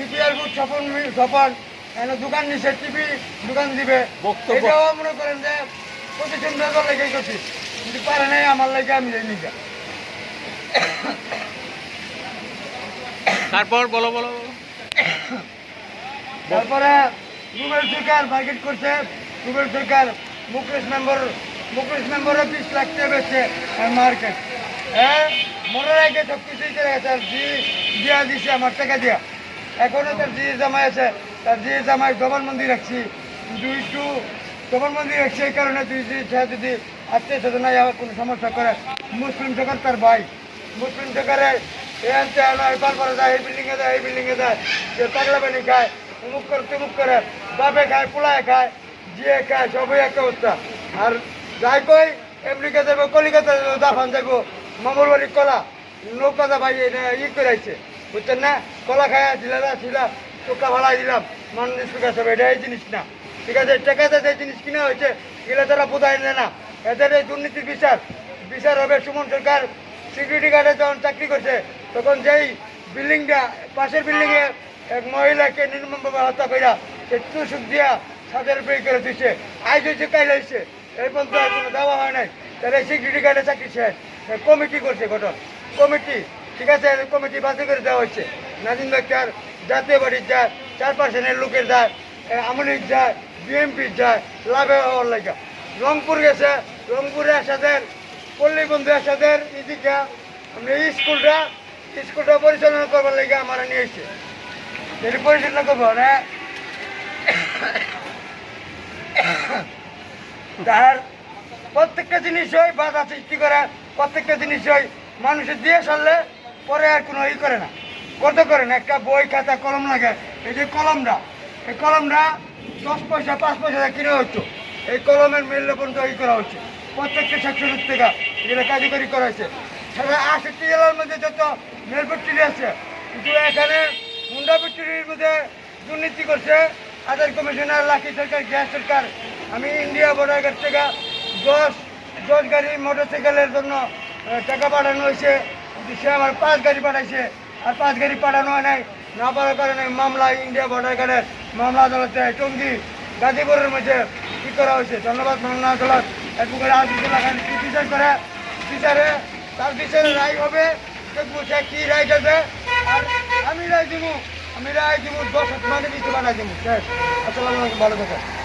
CPR booth Swapan Swapan এখানে দোকান TV দোকান দিবে। এটাও মনে করেন যে প্রতিষ্ঠান বেতন লেগে করছি কিন্তু পারে নাই আমার লেগে আমি যাই নিজে তারপর বলো বলো বলো। তারপরে রুবেল সরকার মার্কেট করছে। রুবেল সরকার মুকেশ মেম্বার মুকেশ মেম্বারও বিশ লাখ টাকা বেচছে মার্কেট। হ্যাঁ? মনে রাখে সব কিছুই করে গেছে দিয়া দিছে আমার টাকা দিয়া। এখনও তার জি জামাই আছে, তার জি জামাই জবানবন্দি রাখছি, দুই টু জবানবন্দি রাখছি এই কারণে তুই যদি আত্মীয় স্বজন কোনো সমস্যা করে। মুসলিম সরকার তার ভাই। মুসলিম সরকারে এন তেন এবার করে যায়, এই বিল্ডিংয়ে যায়, এই বিল্ডিংয়ে যায় সে পাগলা বানি খায়, অমুক করে তুমুক করে, বাপে খায়, পোলায় খায় জিয়ে খায়, সবই একটা অবস্থা। আর যাই কই, আমেরিকা যাব কলিকাতা যাব দাফান যাব মঙ্গলবাড়ি কলা, নৌকা ভাই ই করাইছে বুঝছেন না? কলা খায়া ছিলা ছিলা চোখা ভালাই দিলাম। মানুষ সুখা সব এটা এই জিনিস না। ঠিক আছে টাকাতে যে জিনিস কিনা হয়েছে, এগুলো তারা বোঝায় না। এদের এই দুর্নীতির বিচার বিচার হবে সুমন সরকার। সিকিউরিটি গার্ডে যখন চাকরি করছে, তখন যেই বিল্ডিংটা, পাশের বিল্ডিংয়ে এক মহিলাকে নির্মমভাবে হত্যা কইরা সে তুষুক দিয়া সাদের উপরে করে দিচ্ছে আজ হয়েছে কাইল হয়েছে এই পর্যন্ত আর কোনো দেওয়া হয় নাই। তাহলে সিকিউরিটি গার্ডে চাকরি শেষ। কমিটি করছে গঠন। কমিটি ঠিক আছে কমিটি বাতিল করে দেওয়া হচ্ছে নাজিম ডাক্তার জাতীয় বাড়ির যায় চার পার্সেন্টের লোকের যায় আমলির যায় বিএমপির যায় লাভে হওয়ার লাগে রংপুর গেছে, রংপুরে আসাদের পল্লী বন্ধু আসাদের এদিকে এই স্কুলটা স্কুলটা পরিচালনা করবার লাগে আমার নিয়ে এসছে। পরিচালনা করব, না? তার প্রত্যেকটা জিনিসই বাধা সৃষ্টি করে, প্রত্যেকটা জিনিসই মানুষের দিয়ে চললে পরে আর কোনো ই করে না। কত করে না? একটা বই, খাতা, কলম লাগে। এই যে কলমটা, এই কলমটা দশ পয়সা, পাঁচ পয়সা কিনে হচ্ছে। এই কলমের মূল্য পর্যন্ত ই করা হচ্ছে। প্রত্যেকটা সেক্টরের থেকে এগুলো কার্যকরী করা হয়েছে। সারা আষট্টি জেলার মধ্যে যত মেল ফ্যাক্টরি আছে, কিন্তু এখানে হুন্ডা ফ্যাক্টরির মধ্যে দুর্নীতি করছে। Other commissioner, Lucky Sarkar, gas Sarkar, আমি ইন্ডিয়া বর্ডার থেকে দশ দশ গাড়ি মোটর সাইকেলের জন্য টাকা পাঠানো হয়েছে। সে আমার পাঁচ গাড়ি পাঠাইছে। আর পাঁচ গাড়ি পাঠানো হয় নাই, না পারার কারণে মামলা, ইন্ডিয়া বর্ডার গার্ডের মামলা আদালতে টঙ্গি গাজীপুরের মধ্যে কী করা হয়েছে? ধন্যবাদ মামলা আদালত। অ্যাডভোকেট আজিজুল্লাহ খান করে? বিচারে তার বিচারে রায় হবে সে কী রায় দেবে? আর আমি রায় দিব, আমি রায় দিব, দশ মানে কিছু বানাই দিব। শেষ আসসালামু ভালো থাকেন।